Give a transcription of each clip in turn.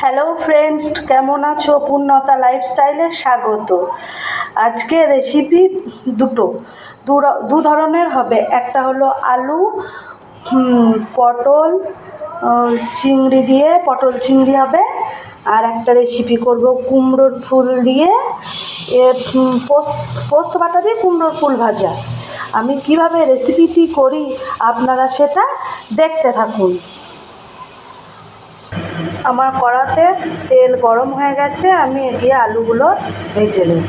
Hello friends কেমন আছো? পূর্ণতা লাইফস্টাইলে স্বাগত। আজকে রেসিপি দুটো। দু ধরনের হবে। একটা হলো আলু পটল চিংড়ি দিয়ে, পটল চিংড়ি হবে। আর একটা রেসিপি করব কুমড়োর ফুল দিয়ে। এ পোস্ত পোস্ত বাটা দিয়ে কুমড়োর ফুল ভাজা। আমি কীভাবে রেসিপিটি করি আপনারা সেটা দেখতে থাকুন। আমার কড়াতে তেল গরম হয়ে গেছে, আমি এগিয়ে আলুগুলো ভেজে নেব।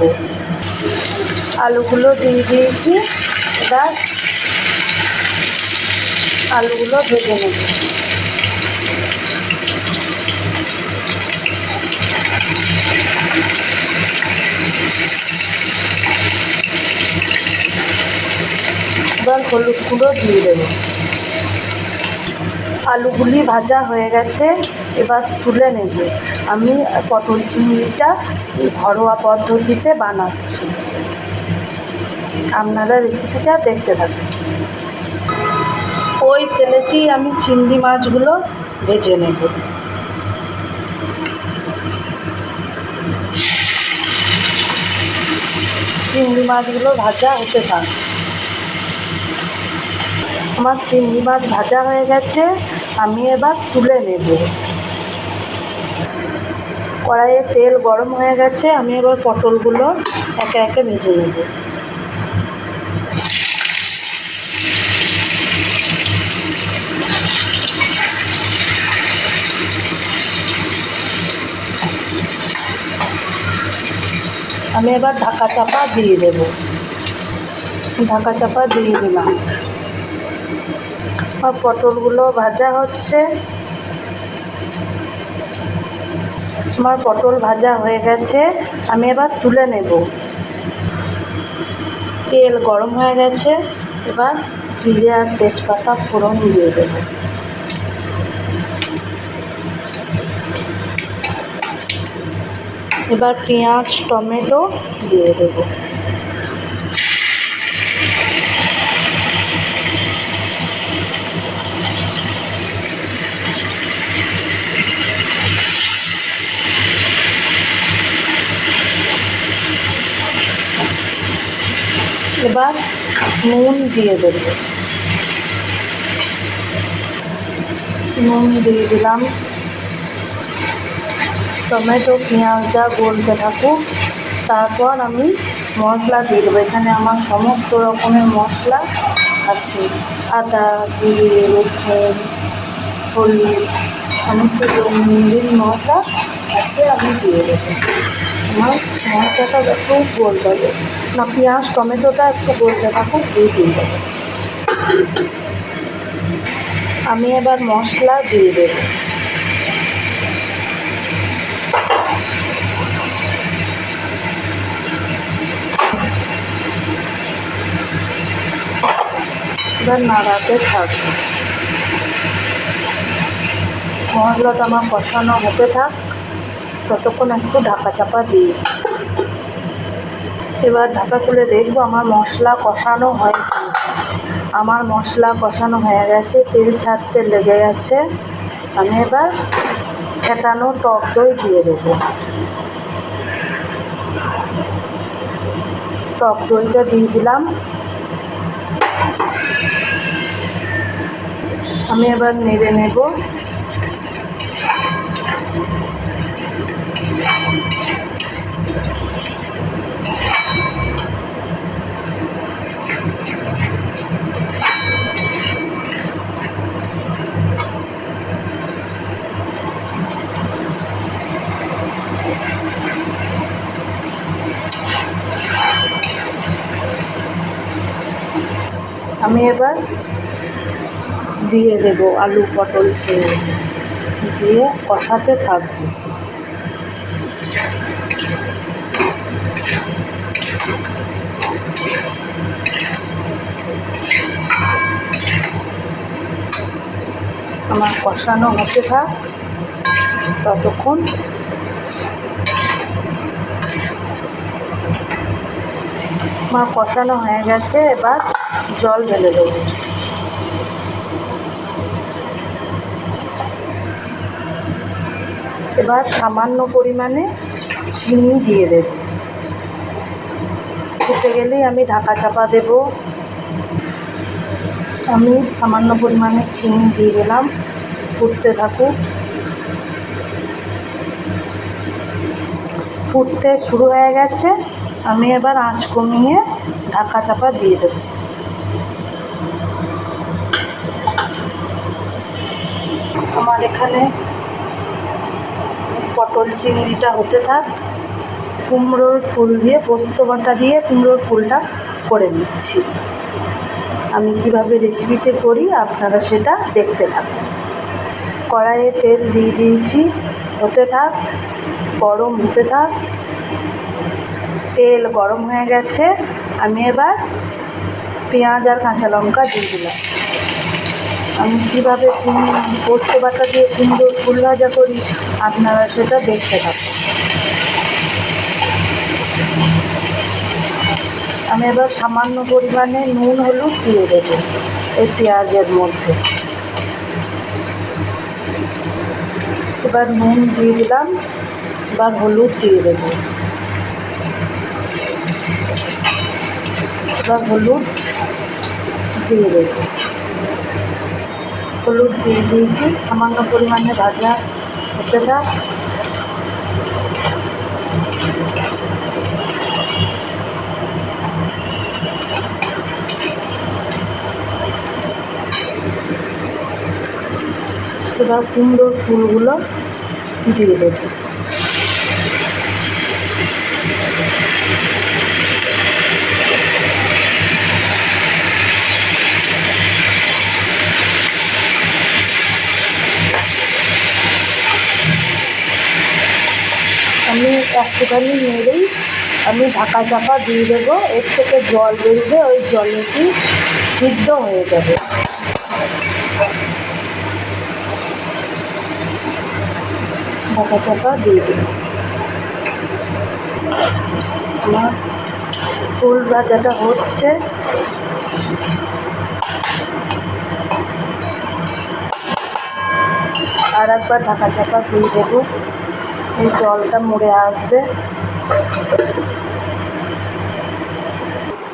আলুগুলো দিয়ে দিয়েছি, এবার আলুগুলো ভেজে নেব। এবার হলুদ গুঁড়ো দিয়ে দেবো। আলুগুলি ভাজা হয়ে গেছে এবার তুলে নেব। আমি পটল চিংড়িটা ঘরোয়া পদ্ধতিতে বানাচ্ছি। আপনারা রেসিপিটা দেখতে থাকুন। ওই তেলেতেই আমি চিংড়ি মাছগুলো ভেজে নেব। চিংড়ি মাছগুলো ভাজা হতে থাক। আমার চিংড়ি মাছ ভাজা হয়ে গেছে, আমি এবার তুলে নেব। কড়াইয়ে তেল গরম হয়ে গেছে, আমি এবার পটলগুলো একে একে ভেজে নেব। আমি এবার ঢাকা চাপা দিয়ে দেব। ঢাকা চাপা দিয়ে দিলাম। আর পটলগুলো ভাজা হচ্ছে। আমার পটল ভাজা হয়ে গেছে, আমি এবার তুলে নেব। তেল গরম হয়ে গেছে, এবার জিরে আর তেজপাতা ফোড়ন দিয়ে দেব। এবার পেঁয়াজ, টমেটো দিয়ে দেবো। এবার নুন দিয়ে দেব। নুন দিয়ে দিলাম। টমেটো পেঁয়াজটা গলতে থাকুক, তারপর আমি মশলা দিয়ে দেবো। এখানে আমার সমস্ত রকমের মশলা আছে। আদা, জিরে, রসুন, হলুদ, সমস্ত রকমের মশলা আছে, আমি দিয়ে দেবো। আমার মশলাটা একটু গলতে হবে না, পেঁয়াজ, টমেটোটা একটু গলতে থাকুক দিয়ে দিয়ে দেবো। আমি এবার মশলা দিয়ে দেবো। এবার নাড়াতে থাকব। মশলাটা আমার কষানো হতে থাক। ততক্ষণ একটু ঢাকা চাপা দিই এবার ঢাকা খুলে দেখব আমার মশলা কষানো হয়েছে। আমার মশলা কষানো হয়ে গেছে, তেল ছাড়তে লেগে গেছে। আমি এবার ফেটানো টক দই দিয়ে দেবো। টক দইটা দিয়ে দিলাম। আমি এবার নেড়ে নেব। দিয়ে দেব আলু পটল চিংড়ি দিয়ে কষাতে থাকব। আমার কষানো হতে থাক। ততক্ষণ আমার কষানো হয়ে গেছে, এবার জল ঢেলে দেবো। এবার সামান্য পরিমাণে চিনি দিয়ে দেব। ফুটে গেলেই আমি ঢাকা চাপা দেব। আমি সামান্য পরিমাণে চিনি দিয়ে দিলাম। ফুটতে থাকুক। ফুটতে শুরু হয়ে গেছে। আমি এবার আঁচ কমিয়ে ঢাকা চাপা দিয়ে দেব। আমার এখানে পটল চিংড়িটা হতে থাক, কুমড়োর ফুল দিয়ে, পোস্ত বাটা দিয়ে কুমড়োর ফুলটা করে নিচ্ছি। আমি কীভাবে রেসিপিতে করি আপনারা সেটা দেখতে থাকুন। কড়াইয়ে তেল দিয়ে দিয়েছি, হতে থাক, গরম হতে থাক। তেল গরম হয়ে গেছে, আমি এবার পেঁয়াজ আর কাঁচা লঙ্কা দিয়ে দিলাম। আমি কীভাবে পোস্ত বাটা দিয়ে কুমড়োর ফুল ভাজা করি, আপনারা সেটা দেখতে থাকুন। আমি এবার সামান্য পরিমাণে নুন, হলুদ দিয়ে দেবো এই পেঁয়াজের মধ্যে। এবার নুন দিয়ে দিলাম বা হলুদ দিয়ে দেবো। এবার হলুদ দিয়ে দেবো। হলুদ দিয়ে দিয়েছি। সামান্য পরিমাণে ভাজা হতে থাক কুমড়োর ফুলগুলো দিয়ে দেবো। একটুখানি নেড়েই আমি ঢাকা চাপা দিয়ে দেবো। এর থেকে জল বেরোবে, ওই জলে কি সিদ্ধ হয়ে যাবে। ঢাকা চাপা দিয়ে দেবো। আমার ফুল ভাজাটা হচ্ছে। আর একবার ঢাকা চাপা দিয়ে দেবো। এই জলটা মরে আসবে।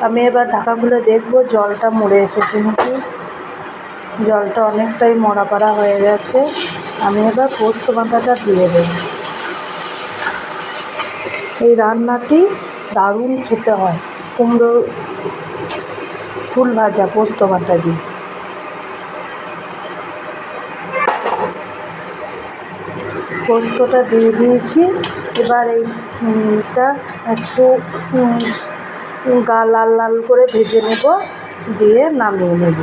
আমি এবার ঢাকা খুলে দেখব, জলটা মরে এসেছে নাকি? জলটা অনেকটাই মরা পাড়া হয়ে গেছে। আমি এবার পোস্ত বাঁধাটা দিয়ে দেব। এই রান্নাটি দারুণ খেতে হয়। কুমড়ো ফুল ভাজা পোস্ত বাটা দিয়ে। পোস্তটা দিয়ে দিয়েছি। এবার এইটা একটু গা লাল লাল করে ভেজে নেব, দিয়ে নামিয়ে নেব।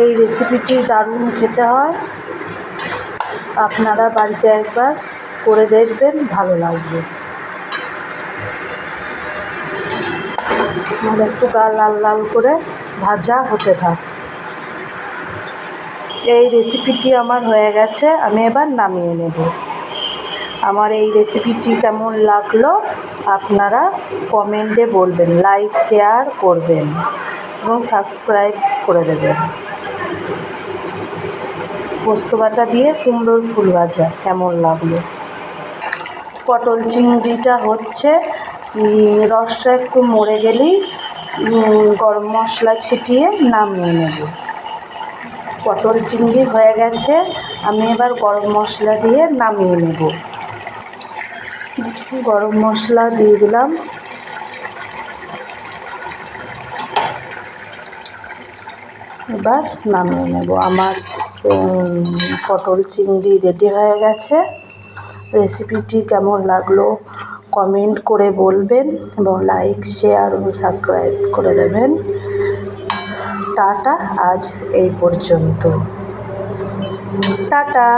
এই রেসিপিটি দারুণ খেতে হয়। আপনারা বাড়িতে একবার করে দেখবেন, ভালো লাগবে। আর একটু গা লাল লাল করে ভাজা হতে থাক। এই রেসিপিটি আমার হয়ে গেছে, আমি এবার নামিয়ে নেব। আমার এই রেসিপিটি কেমন লাগল আপনারা কমেন্টে বলবেন লাইক শেয়ার করবেন এবং সাবস্ক্রাইব করে দেবেন। পোস্ত বাটা দিয়ে কুমড়োর ফুল ভাজা, কেমন লাগল? পটল চিংড়িটা হচ্ছে রসটা একটু মরে গেলেই গরম মশলা ছিটিয়ে নামিয়ে নেব। পটল চিংড়ি হয়ে গেছে, আমি এবার গরম মশলা দিয়ে নামিয়ে নেব। গরম মশলা দিয়ে দিলাম। এবার নামিয়ে নেব। আমার পটল চিংড়ি রেডি হয়ে গেছে। রেসিপিটি কেমন লাগল কমেন্ট করে বলবেন এবং লাইক শেয়ার ও সাবস্ক্রাইব করে দেবেন। টাটা আজ এই পর্যন্ত। টাটা।